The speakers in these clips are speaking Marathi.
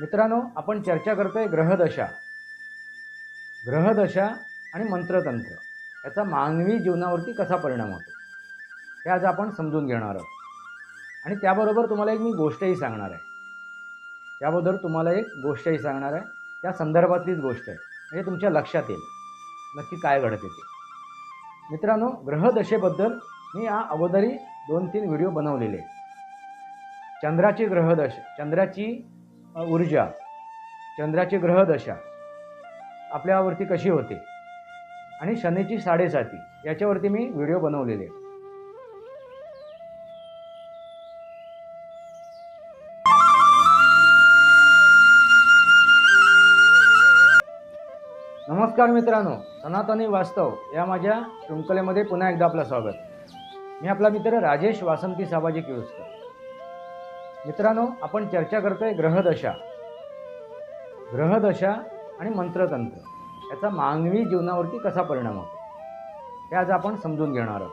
मित्रांनो आपण चर्चा करतोय ग्रहदशा. ग्रहदशा आणि मंत्रतंत्र. याचा मानवी जीवनावरती कसा परिणाम होतो? हे आज आपण समजून घेणार आहोत. आणि त्याबरोबर तुम्हाला एक मी गोष्टही सांगणार आहे. त्याबद्दल तुम्हाला एक गोष्टही सांगणार आहे. त्या संदर्भातलीच गोष्ट आहे. म्हणजे तुमच्या लक्षात येईल. नक्की काय घडते ते. मित्रांनो ग्रहदशेबद्दल मी या अगोदरी दोन तीन व्हिडिओ बनवलेले चंद्राची ग्रहदशा चंद्राची ऊर्जा चंद्राची ग्रहदशा आपल्यावरती कशी होते? आणि शनीची साडेसाती याच्यावरती मी व्हिडिओ बनवलेले नमस्कार मित्रांनो सनातनी वास्तव या माझ्या शृंखलेमध्ये पुन्हा एकदा आपलं स्वागत. मी आपला मित्र राजेश वासंती सामाजिक किळुसकर मित्रांनो आपण चर्चा करतोय ग्रहदशा. ग्रहदशा आणि मंत्रतंत्र. याचा मानवी जीवनावरती कसा परिणाम होतो? हे आज आपण समजून घेणार आहोत.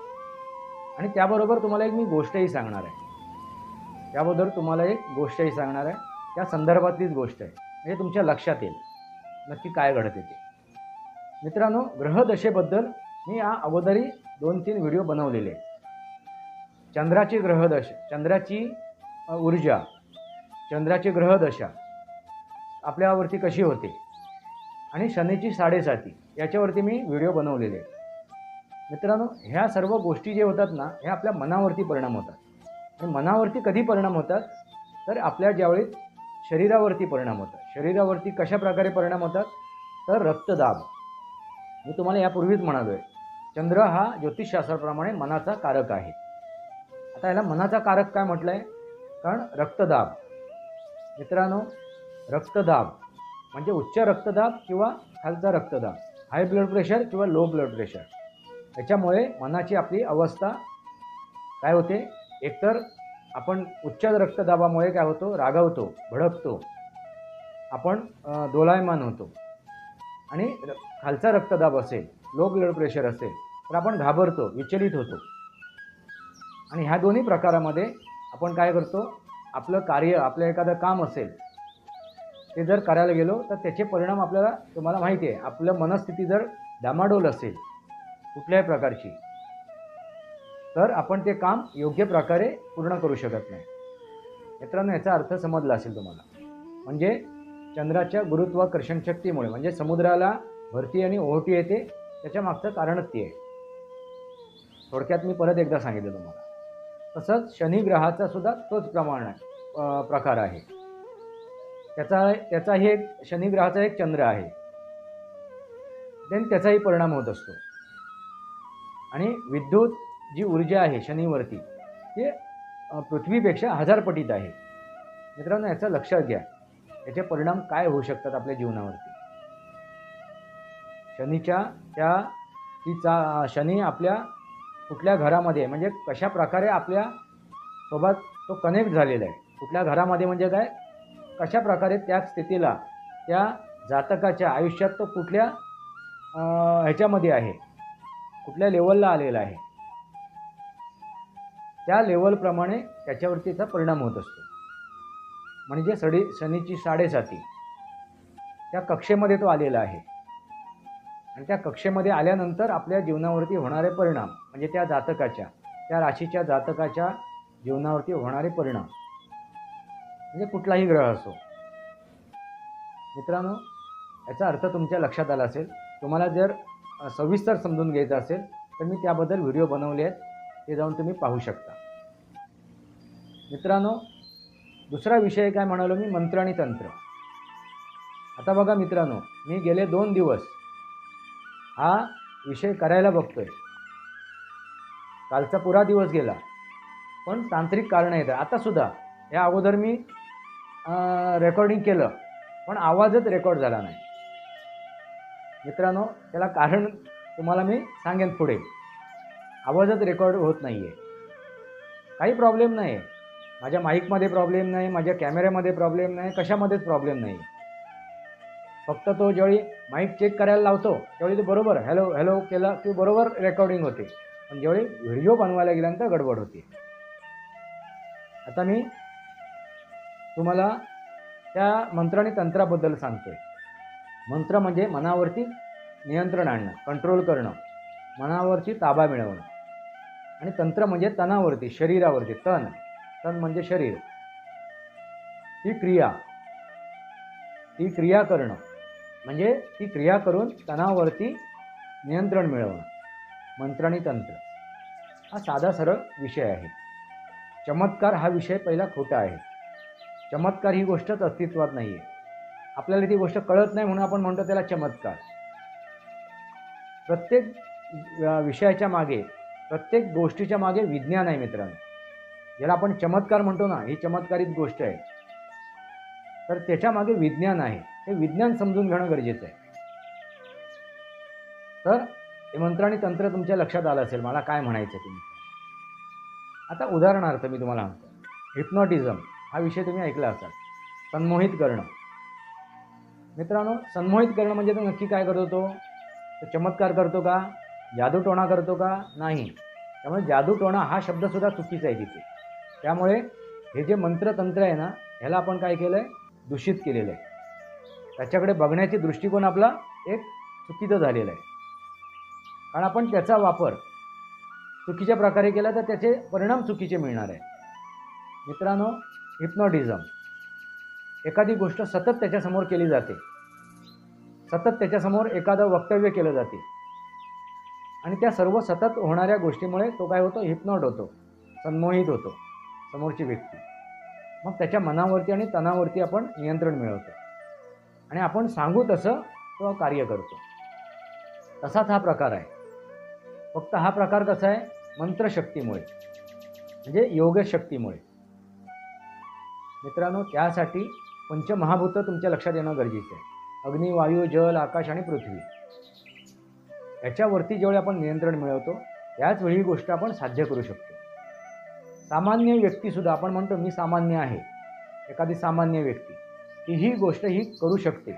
आणि त्याबरोबर तुम्हाला एक मी गोष्टही सांगणार आहे. त्याबद्दल तुम्हाला एक गोष्टही सांगणार आहे. त्या संदर्भातलीच गोष्ट आहे. म्हणजे तुमच्या लक्षात येईल. नक्की काय घडत येते मित्रांनो ग्रहदशेबद्दल मी या अगोदरी दोन तीन व्हिडिओ बनवलेले आहेत. चंद्राची ग्रहदशा चंद्राची ऊर्जा चंद्राची ग्रहदशा आपल्यावरती कशी होते? आणि शनीची साडेसाती याच्यावरती मी व्हिडिओ बनवलेले मित्रांनो ह्या सर्व गोष्टी जे होतात ना ह्या आपल्या मनावरती परिणाम होतात. आणि मनावरती कधी परिणाम होतात? तर आपल्या ज्यावेळी शरीरावरती परिणाम होतात. शरीरावरती कशा प्रकारे परिणाम होतात? तर रक्तदाब. मी तुम्हाला यापूर्वीच म्हणालो आहे चंद्र हा ज्योतिषशास्त्राप्रमाणे मनाचा कारक आहे. आता याला मनाचा कारक काय म्हटलं आहे कारण रक्तदाब. मित्रांनो रक्तदाब म्हणजे उच्च रक्तदाब किंवा खालचा रक्तदाब. हाय ब्लड प्रेशर किंवा लो ब्लड प्रेशर. याच्यामुळे मनाची आपली अवस्था काय होते? एकतर आपण उच्च रक्तदाबामुळे काय होतो? रागावतो भडकतो. आपण दोलायमान होतो. आणि र- खालचा रक्तदाब असेल लो ब्लड प्रेशर असेल तर आपण घाबरतो विचलित होतो. आणि ह्या दोन्ही प्रकारामध्ये आपण काय करतो आपलं कार्य आपलं एखादं काम असेल ते जर करायला गेलो तर त्याचे परिणाम आपल्याला तुम्हाला माहिती आहे. आपलं मनस्थिती जर डामाडोल असेल कुठल्याही प्रकारची तर आपण ते काम योग्य प्रकारे पूर्ण करू शकत नाही. मित्रांनो याचा अर्थ समजला असेल तुम्हाला. म्हणजे चंद्राच्या गुरुत्वाकर्षण शक्तीमुळे म्हणजे समुद्राला भरती आणि ओहोटी येते त्याच्या मागचं कारणच ती आहे. थोडक्यात मी परत एकदा सांगितलं तुम्हाला. तसंच शनिग्रहाचा सुद्धा तोच प्रमाण आहे प्रकार आहे. त्याचा त्याचाही एक शनिग्रहाचा एक चंद्र आहे. देन त्याचाही परिणाम होत असतो. आणि विद्युत जी ऊर्जा आहे शनीवरती ते पृथ्वीपेक्षा हजारपटीत आहे. मित्रांनो याचं लक्षात घ्या. याचे परिणाम काय होऊ शकतात आपल्या जीवनावरती? शनीच्या त्या ती चा शनी आपल्या कुठल्या घरामध्ये म्हणजे कशा प्रकारे आपल्यासोबत तो कनेक्ट झालेला आहे? कुठल्या घरामध्ये म्हणजे काय? कशा प्रकारे त्या स्थितीला त्या जातकाच्या आयुष्यात तो कुठल्या ह्याच्यामध्ये आहे? कुठल्या लेवलला आलेला आहे? त्या लेवलप्रमाणे त्याच्यावरतीचा परिणाम होत असतो. म्हणजे सडी शनीची साडेसाती. त्या कक्षेमध्ये तो आलेला आहे. आणि त्या कक्षेमध्ये आल्यानंतर आपल्या जीवनावरती होणारे परिणाम म्हणजे त्या जातकाच्या त्या राशीच्या जातकाच्या जीवनावरती होणारे परिणाम. म्हणजे कुठलाही ग्रह असो. मित्रांनो याचा अर्थ तुमच्या लक्षात आला असेल. तुम्हाला जर सविस्तर समजून घ्यायचं असेल तर मी त्याबद्दल व्हिडिओ बनवले आहेत. ते जाऊन तुम्ही पाहू शकता. मित्रांनो दुसरा विषय काय म्हणालो मी? मंत्र आणि तंत्र. आता बघा मित्रांनो मी गेले दोन दिवस हा विषय करायला बघतोय. कालचा पुरा दिवस गेला. पण तांत्रिक कारणं येतात आतासुद्धा या अगोदर मी रेकॉर्डिंग केलं पण आवाजच रेकॉर्ड झाला नाही. मित्रांनो त्याला कारण तुम्हाला मी सांगेन पुढे. आवाजच रेकॉर्ड होत नाही आहे काही प्रॉब्लेम नाही आहे माझ्या माईकमध्ये प्रॉब्लेम नाही माझ्या कॅमेऱ्यामध्ये प्रॉब्लेम नाही कशामध्येच प्रॉब्लेम नाही फक्त तो ज्यावेळी माईक चेक करायला लावतो त्यावेळी तो बरोबर हॅलो हॅलो केला की बरोबर रेकॉर्डिंग होते. पण ज्यावेळी व्हिडिओ बनवायला गेल्यानंतर गडबड होते. आता मी तुम्हाला त्या मंत्र आणि तंत्राबद्दल सांगतोय. मंत्र म्हणजे मनावरती नियंत्रण आणणं कंट्रोल करणं मनावरची ताबा मिळवणं. आणि तंत्र म्हणजे तणावरती शरीरावरती तण. तण म्हणजे शरीर. ती क्रिया. ती क्रिया करणं. म्हणजे ती क्रिया करून तणावरती नियंत्रण मिळवणं मंत्र आणि तंत्र. हा साधा सरळ विषय आहे. चमत्कार हा विषय पहिला खोटा आहे. चमत्कार ही गोष्टच अस्तित्वात नाही आहे आपल्याला ती गोष्ट कळत नाही म्हणून आपण म्हणतो त्याला चमत्कार. प्रत्येक विषयाच्या मागे प्रत्येक गोष्टीच्या मागे विज्ञान आहे मित्रांनो. ज्याला आपण चमत्कार म्हणतो ना ही चमत्कारित गोष्ट आहे. तर त्याच्यामागे विज्ञान आहे. हे विज्ञान समजून घेणं गरजेचं आहे. तर हे मंत्र आणि तंत्र तुमच्या लक्षात आलं असेल मला काय म्हणायचं तुम्ही आता उदाहरणार्थ मी तुम्हाला सांगतो. हिप्नॉटिझम हा विषय तुम्ही ऐकला असाल. संमोहित करणं. मित्रांनो संमोहित करणं म्हणजे तो नक्की काय करतो तो? तो चमत्कार करतो का? जादूटोणा करतो का? नाही. त्यामुळे जादूटोणा हा शब्दसुद्धा चुकीचा आहे तिथे. त्यामुळे हे जे मंत्रतंत्र आहे ना ह्याला आपण काय केलं आहे दूषित केलेलं आहे. त्याच्याकडे बघण्याची दृष्टिकोन आपला एक चुकीचं झालेला आहे. कारण आपण त्याचा वापर चुकीच्या प्रकारे केला तर त्याचे परिणाम चुकीचे मिळणार आहे. मित्रांनो हिप्नॉटिझम एखादी गोष्ट सतत त्याच्यासमोर केली जाते. सतत त्याच्यासमोर एखादं वक्तव्य केलं जाते. आणि त्या सर्व सतत होणाऱ्या गोष्टीमुळे तो काय होतो? हिप्नॉट होतो. संमोहित होतो. समोरची व्यक्ती. मग त्याच्या मनावरती आणि तणावरती आपण नियंत्रण मिळवतो. आणि आपण सांगू तसं तो कार्य करतो. तसाच हा प्रकार आहे. फक्त हा प्रकार कसा आहे? मंत्रशक्तीमुळे म्हणजे योगशक्तीमुळे मित्रांनो त्यासाठी पंचमहाभूत तुमच्या लक्षात येणं गरजेचं आहे. अग्नी वायू जल आकाश आणि पृथ्वी. याच्यावरती जेवढे आपण नियंत्रण मिळवतो त्याच वेळी ही गोष्ट आपण साध्य करू शकतो. सामान्य व्यक्तीसुद्धा आपण म्हणतो मी सामान्य आहे. एखादी सामान्य व्यक्ती. की ही गोष्ट ही करू शकते.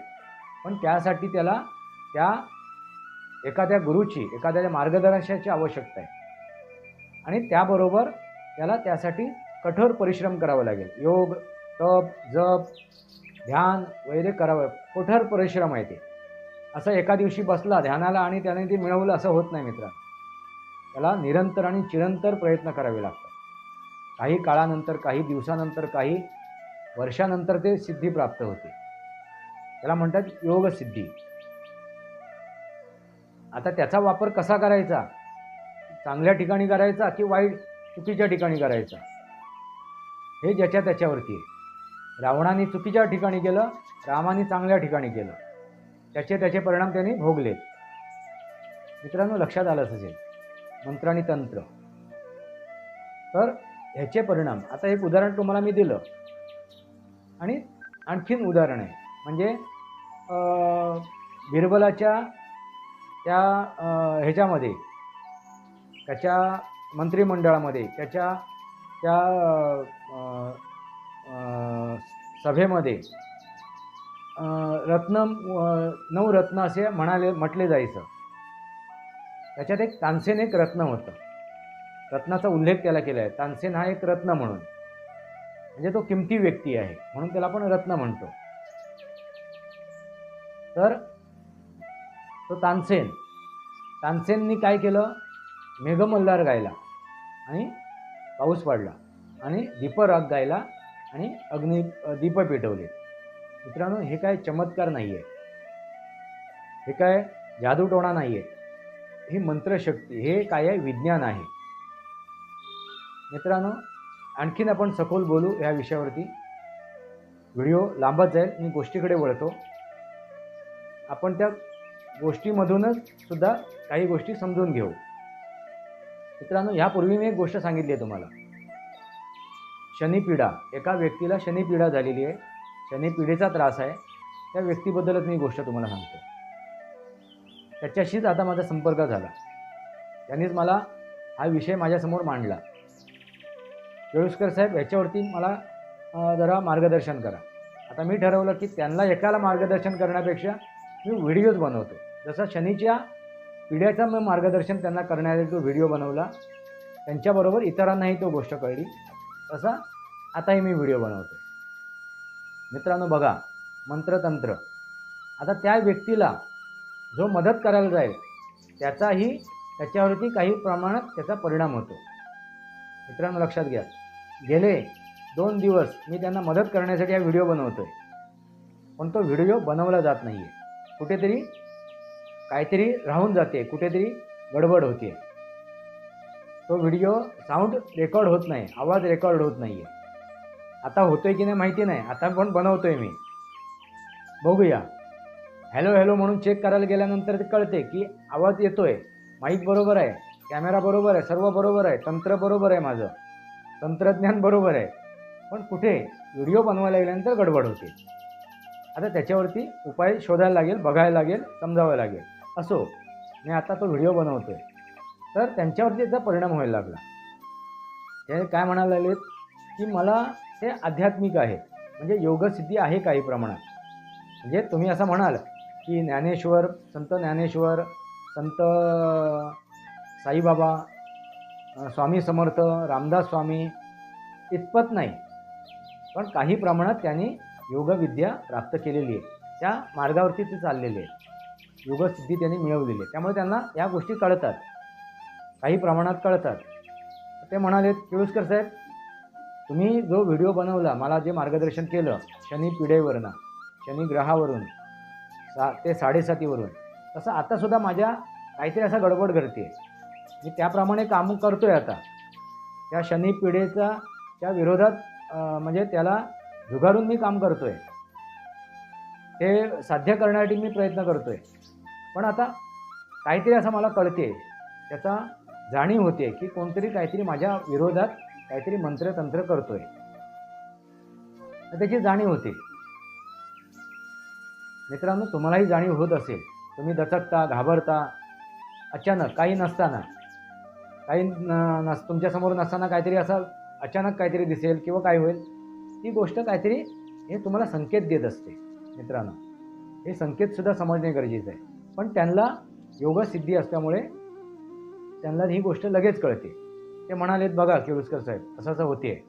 पण त्यासाठी त्याला त्या एखाद्या गुरुची एखाद्या मार्गदर्शनाची आवश्यकता आहे. आणि त्याबरोबर त्याला त्यासाठी कठोर परिश्रम करावा लागेल. योग तप जप ध्यान वगैरे करावं. कठोर परिश्रम आहे ते. असं एका दिवशी बसला ध्यानाला आणि त्याने ते मिळवलं असं होत नाही मित्र त्याला निरंतर आणि चिरंतर प्रयत्न करावे लागतात. काही काळानंतर काही दिवसानंतर काही वर्षानंतर ते सिद्धी प्राप्त होते. त्याला म्हणतात योगसिद्धी आता त्याचा वापर कसा करायचा? चांगल्या ठिकाणी करायचा की वाईट चुकीच्या ठिकाणी करायचा? हे ज्याच्या त्याच्यावरती आहे. रावणाने चुकीच्या ठिकाणी केलं रामाने चांगल्या ठिकाणी केलं. त्याचे त्याचे परिणाम त्यांनी भोगले. मित्रांनो लक्षात आलंच असेल. मंत्र आणि तंत्र. तर ह्याचे परिणाम आता एक उदाहरण तुम्हाला मी दिलं. आणि आणखीन उदाहरण आहे. म्हणजे बिरबलाच्या त्या ह्याच्यामध्ये त्याच्या मंत्रिमंडळामध्ये त्याच्या त्या सभेमध्ये रत्न नऊ रत्न असे म्हणाले म्हटले जायचं. त्याच्यात एक तानसेन एक रत्न होतं. रत्नाचा उल्लेख त्याला केला आहे. तानसेन हा एक रत्न म्हणून. म्हणजे तो किमती व्यक्ती आहे म्हणून त्याला आपण रत्न म्हणतो. तर तो तानसेन तानसेननी काय केलं? मेघमल्हार गायला आणि पाऊस पडला आणि दीपराग गायला आणि अग्नि दीप पेटवले. मित्रांनो हे काय चमत्कार नाही आहे हे काय जादूटोणा नाही आहे ही मंत्रशक्ती हे काय आहे? विज्ञान आहे. मित्रांनो आणखीन आपण सखोल बोलू या विषयावरती. व्हिडिओ लांबच जाईल मी गोष्टीकडे वळतो. आपण त्या गोष्टीमधूनच सुद्धा काही गोष्टी समजून घेऊ. मित्रांनो यापूर्वी मी एक गोष्ट सांगितली आहे तुम्हाला. शनिपीडा एका व्यक्तीला शनिपीडा झालेली आहे. शनिपीडेचा त्रास आहे. त्या व्यक्तीबद्दलच मी गोष्ट तुम्हाला सांगतो. त्याच्याशीच आता माझा संपर्क झाला. त्यांनीच मला हा विषय माझ्यासमोर मांडला. केळुसकर साहेब याच्यावरती मला जरा मार्गदर्शन करा. आता मी ठरवलं की त्यांना एकाला मार्गदर्शन करण्यापेक्षा मी व्हिडिओज बनवतो. जसा शनीच्या पिढ्याचा मी मार्गदर्शन त्यांना करण्याचा जो व्हिडिओ बनवला त्यांच्याबरोबर इतरांनाही तो गोष्ट कळली तसा आताही मी व्हिडिओ बनवतो मित्रांनो बघा मंत्रतंत्र. आता त्या व्यक्तीला जो मदत करायला जाईल त्याचाही त्याच्यावरती काही प्रमाणात त्याचा परिणाम होतो. मित्रांनो लक्षात घ्या. गेले दोन दिवस मी त्यांना मदत करण्यासाठी हा व्हिडिओ बनवतो आहे पण तो व्हिडिओ बनवला जात नाही आहे कुठेतरी काहीतरी राहून जाते कुठेतरी गडबड होते. तो व्हिडिओ साऊंड रेकॉर्ड होत नाही आवाज रेकॉर्ड होत नाही आहे आता होतोय की नाही माहिती नाही आता पण बनवतोय मी. बघूया. हॅलो हॅलो म्हणून चेक करायला गेल्यानंतर ते कळते की आवाज येतोय. माईक बरोबर आहे. कॅमेरा बरोबर आहे सर्व बरोबर आहे तंत्र बरोबर आहे माझं. तंत्रज्ञान बरोबर आहे. पण कुठे? व्हिडिओ बनवायला गेल्यानंतर गडबड होते. आता त्याच्यावरती उपाय शोधायला लागेल बघायला लागेल समजावं लागेल. असो मी आता तो व्हिडिओ बनवतोय. तर त्यांच्यावरती त्याचा परिणाम व्हायला लागला. ते काय म्हणायला लागलेत? की मला ते आध्यात्मिक आहे. म्हणजे योगसिद्धी आहे काही प्रमाणात. म्हणजे तुम्ही असं म्हणाल की ज्ञानेश्वर संत ज्ञानेश्वर संत साईबाबा स्वामी समर्थ रामदास स्वामी इतपत नाही. पण काही प्रमाणात त्यांनी योगविद्या प्राप्त केलेली आहे. त्या मार्गावरती ते चाललेले आहे योगसिद्धी त्यांनी मिळवलेली आहे. त्यामुळे त्यांना या गोष्टी कळतात. काही प्रमाणात कळतात. ते म्हणाले केळुसकर साहेब तुम्ही जो व्हिडिओ बनवला मला जे मार्गदर्शन केलं शनी पिढेवरनं शनी ग्रहावरून सा ते साडेसातीवरून तसं आतासुद्धा माझ्या काहीतरी असा गडबड घडते मी त्याप्रमाणे काम करतो आहे आता. त्या शनी पिढीचा त्या विरोधात म्हणजे त्याला झुगारून मी काम करतो आहे ते साध्य करण्यासाठी मी प्रयत्न करतो आहे पण आता काहीतरी असं मला कळते त्याचा जाणीव होते की कोणतरी काहीतरी माझ्या विरोधात काहीतरी मंत्रतंत्र करतोय. तर त्याची जाणीव होते. मित्रांनो तुम्हालाही जाणीव होत असेल. तुम्ही दचकता घाबरता. अचानक काही नसताना. काही न- नस तुमच्यासमोर नसताना काहीतरी असं अचानक काहीतरी दिसेल किंवा काय होईल ती गोष्ट काहीतरी हे तुम्हाला संकेत देत असते मित्रांनो. हे संकेतसुद्धा समजणे गरजेचं आहे. पण त्यांना योगसिद्धी असल्यामुळे त्यांना ही गोष्ट लगेच कळते. ते म्हणालेत बघा केळुसकर साहेब असं असं होते.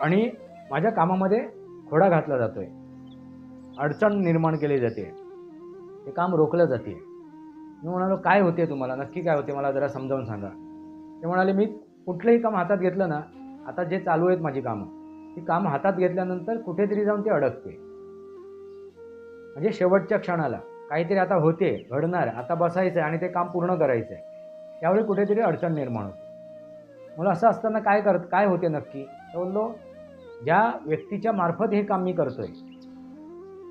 आणि माझ्या कामामध्ये खोडा घातला जातोय. अडचण निर्माण केली जाते. ते काम रोखलं जाते. मी म्हणालो काय होते तुम्हाला? नक्की काय होते? मला जरा समजावून सांगा. ते म्हणाले मी कुठलंही काम हातात घेतलं ना आता जे चालू आहेत माझी कामं ती काम हातात घेतल्यानंतर कुठेतरी जाऊन ते अडकते. म्हणजे शेवटच्या क्षणाला काहीतरी आता होते घडणार आता बसायचं आहे आणि ते काम पूर्ण करायचं आहे त्यावेळी कुठेतरी अडचण निर्माण होते. मला असं असताना काय करत काय होते नक्की? तर बोललो ज्या व्यक्तीच्या मार्फत हे काम मी करतोय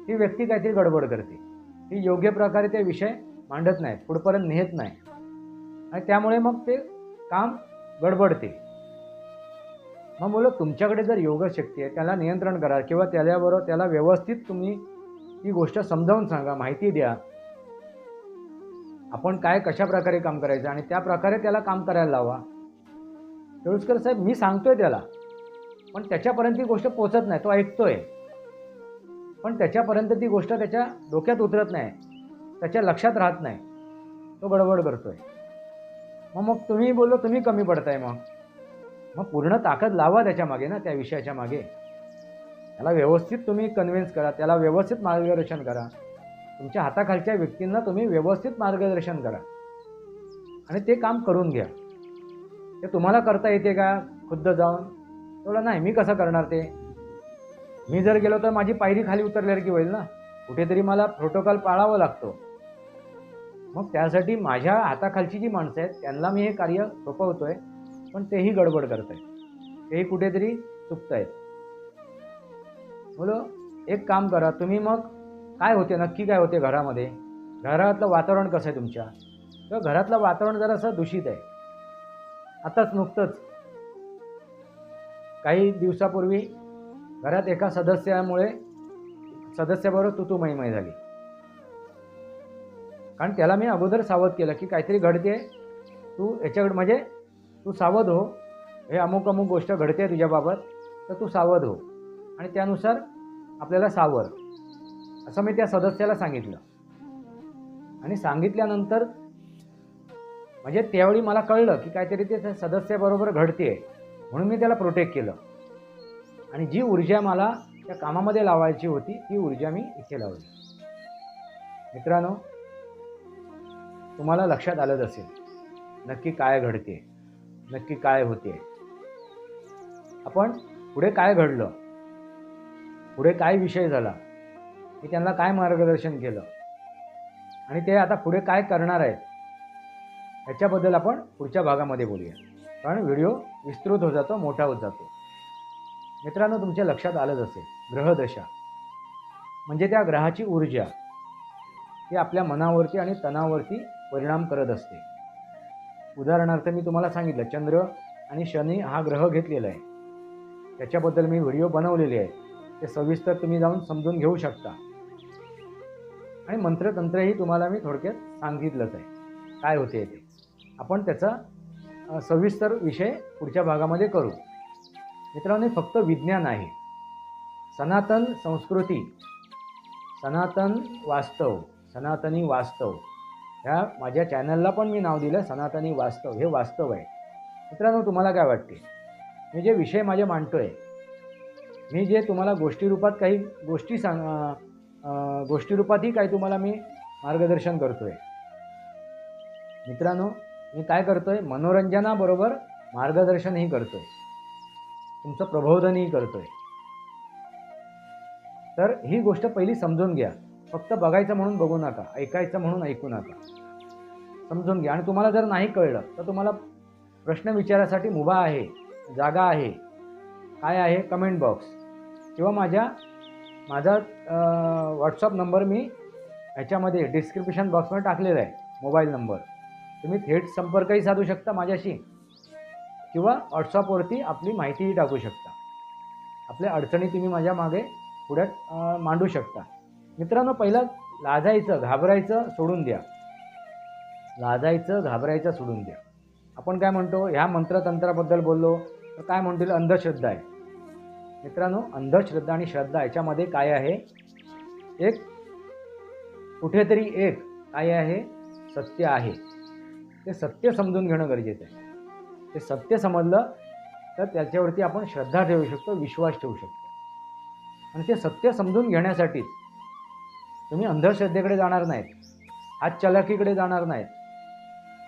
ती व्यक्ती काहीतरी गडबड करते. ती योग्य प्रकारे ते विषय मांडत नाही पुढपर्यंत नेत नाही. आणि त्यामुळे मग ते काम गडबडते. मग मुलं तुमच्याकडे जर योगशक्ती आहे त्याला नियंत्रण करा किंवा त्याच्याबरोबर त्याला व्यवस्थित तुम्ही ती गोष्ट समजावून सांगा माहिती द्या. आपण काय कशा प्रकारे काम करायचं आणि त्या प्रकारे त्याला काम करायला लावा. केळुसकर साहेब मी सांगतोय त्याला पण त्याच्यापर्यंत ती गोष्ट पोचत नाही तो ऐकतोय. पण त्याच्यापर्यंत ती गोष्ट त्याच्या डोक्यात उतरत नाही. त्याच्या लक्षात राहत नाही. तो गडबड करतोय. मग मग तुम्ही बोललो तुम्ही कमी पडताय मग. मग पूर्ण ताकद लावा त्याच्यामागे ना त्या विषयाच्या मागे. त्याला व्यवस्थित तुम्ही कन्व्हिन्स करा त्याला व्यवस्थित मार्गदर्शन करा. तुमच्या हाताखालच्या व्यक्तींना तुम्ही व्यवस्थित मार्गदर्शन करा. आणि ते काम करून घ्या. ते तुम्हाला करता येते का? खुद्द जाऊन. तेवढं नाही मी कसं करणार ते? मी जर गेलो तर माझी पायरी खाली उतरल्यासारखी होईल ना? कुठेतरी मला प्रोटोकॉल पाळावा लागतो. मग त्यासाठी माझ्या हाताखालची जी माणसं आहेत त्यांना मी हे कार्य सोपवतोय पण तेही गडबड करत आहेत तेही कुठेतरी चुकत आहेत बोलो एक काम करा तुम्ही मग काय होते नक्की काय होते घरामध्ये? घरातलं वातावरण कसं आहे तुमच्या? तर घरातलं वातावरण जरासं दूषित आहे. आताच नुकतंच काही दिवसापूर्वी घरात एका सदस्यामुळे सदस्याबरोबर तुतू मैमय झाली. कारण त्याला मी अगोदर सावध केलं की काहीतरी घडते. तू याच्याकडे म्हणजे तू सावध हो. हे अमुक अमुक गोष्ट घडते तुझ्याबाबत तर तू सावध हो. आणि त्यानुसार आपल्याला सावर. असं मी त्या सदस्याला सांगितलं. आणि सांगितल्यानंतर म्हणजे त्यावेळी मला कळलं की काहीतरी ते त्या सदस्याबरोबर घडते. म्हणून मी त्याला प्रोटेक्ट केलं. आणि जी ऊर्जा मला त्या कामामध्ये लावायची होती ती ऊर्जा मी इथे लावली. मित्रांनो तुम्हाला लक्षात आलंच असेल. नक्की काय घडते? नक्की काय होते? आपण पुढे काय घडलं? पुढे काय विषय झाला? मी त्यांना काय मार्गदर्शन केलं? आणि ते आता पुढे काय करणार आहेत? ह्याच्याबद्दल आपण पुढच्या भागामध्ये बोलूया. कारण व्हिडिओ विस्तृत होत जातो मोठा होत जातो. मित्रांनो तुमच्या लक्षात आलंच असेल. ग्रहदशा. म्हणजे त्या ग्रहाची ऊर्जा. ती आपल्या मनावरती आणि तणावरती परिणाम करत असते. उदाहरणार्थ मी तुम्हाला सांगितलं चंद्र आणि शनी हा ग्रह घेतलेला आहे. त्याच्याबद्दल मी व्हिडिओ बनवलेले आहेत. ते सविस्तर तुम्ही जाऊन समजून घेऊ शकता. आणि मंत्रतंत्रही तुम्हाला मी थोडक्यात सांगितलंच आहे. काय होते ते? आपण त्याचा सविस्तर विषय पुढच्या भागामध्ये करू. मित्रांनो हे फक्त विज्ञान आहे. सनातन संस्कृती सनातन वास्तव सनातनी वास्तव. ह्या माझ्या चॅनलला पण मी नाव दिलं सनातनी वास्तव. हे वास्तव आहे. मित्रांनो तुम्हाला काय वाटते? मी जे विषय माझे मांडतो आहे मी जे तुम्हाला गोष्टी रूपात काही गोष्टी सांग गोष्टी रूपातही काही तुम्हाला मी मार्गदर्शन करतो आहे मित्रांनो मी काय करतो आहे मनोरंजनाबरोबर मार्गदर्शनही करतो आहे तुमचं प्रबोधनही करतो आहे तर ही गोष्ट पहिली समजून घ्या. फक्त बघायचं म्हणून बघू नका ऐकायचं म्हणून ऐकू नका. समजून घ्या. आणि तुम्हाला जर नाही कळलं तर तुम्हाला प्रश्न विचारासाठी मुभा आहे जागा आहे. काय आहे? कमेंट बॉक्स किंवा माझ्या माझा व्हॉट्सअप नंबर मी ह्याच्यामध्ये डिस्क्रिप्शन बॉक्समध्ये टाकलेला आहे मोबाईल नंबर तुम्ही थेट संपर्कही साधू शकता माझ्याशी. किंवा व्हॉट्सअपवरती आपली माहितीही टाकू शकता. आपल्या अडचणी तुम्ही माझ्या मागे पुढ्यात मांडू शकता. मित्रांनो पहिलं लाजायचं घाबरायचं सोडून द्या. लाजायचं घाबरायचं सोडून द्या. आपण काय म्हणतो ह्या मंत्रतंत्राबद्दल बोललो तर काय म्हणतील? अंधश्रद्धा आहे. मित्रांनो अंधश्रद्धा आणि श्रद्धा याच्यामध्ये काय आहे? एक कुठेतरी एक काय आहे? सत्य आहे. ते सत्य समजून घेणं गरजेचं आहे. ते सत्य समजलं तर त्याच्यावरती आपण श्रद्धा ठेवू शकतो विश्वास ठेवू शकतो. आणि ते सत्य समजून घेण्यासाठीच तुम्ही अंधश्रद्धेकडे जाणार नाहीत. हातचलाखीकडे जाणार नाहीत.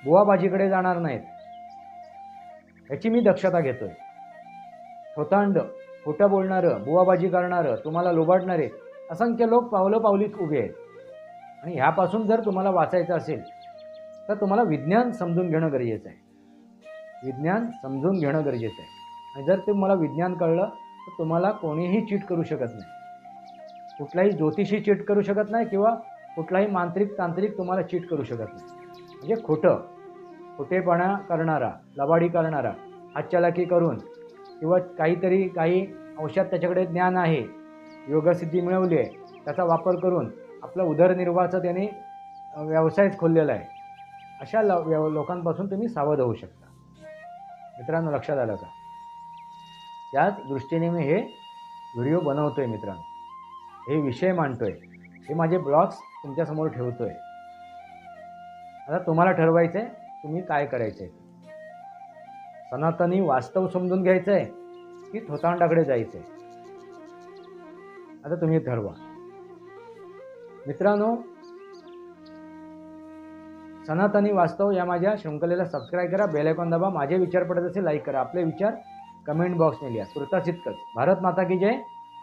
बुवाबाजीकडे जाणार नाहीत. याची मी दक्षता घेतोय. थोतांड खोटं बोलणारं बुवाबाजी करणारं तुम्हाला लोबाडणारे असंख्य लोक पावलं पावलीत उभे आहेत. आणि ह्यापासून जर तुम्हाला वाचायचं असेल तर तुम्हाला विज्ञान समजून घेणं गरजेचं आहे. विज्ञान समजून घेणं गरजेचं आहे. आणि जर तुम्हाला विज्ञान कळलं तर तुम्हाला कोणीही चीट करू शकत नाही. कुठलाही ज्योतिषी चीट करू शकत नाही किंवा कुठलाही मांत्रिक तांत्रिक तुम्हाला चीट करू शकत नाही. म्हणजे खोटं खोटेपणा करणारा लबाडी करणारा हातचलाकी करून किंवा काहीतरी काही औषध त्याच्याकडे ज्ञान आहे योगसिद्धी मिळवली आहे त्याचा वापर करून आपला उदरनिर्वाहाचा त्याने व्यवसायच खोललेला आहे. अशा ल व्यव लोकांपासून तुम्ही सावध होऊ शकता. मित्रांनो लक्षात आलं का? त्याच दृष्टीने मी हे व्हिडिओ बनवतो आहे मित्रांनो. हे विषय मांडतोय. हे माझे ब्लॉग्स तुमच्यासमोर ठेवतो आहे आता तुम्हाला ठरवायचं आहे तुम्ही काय करायचं आहे सनातनी वास्तव समजून घ्यायचं आहे की थोतांडाकडे जायचं आहे आता तुम्ही ठरवा. मित्रांनो सनातनी वास्तव या माझ्या शृंखलेला सबस्क्राईब करा बेल आयकॉन दाबा. माझे विचार पडत असेल लाईक करा. आपले विचार कमेंट बॉक्सने लिहा. तुर्तास इतकंच भारत माता की जय.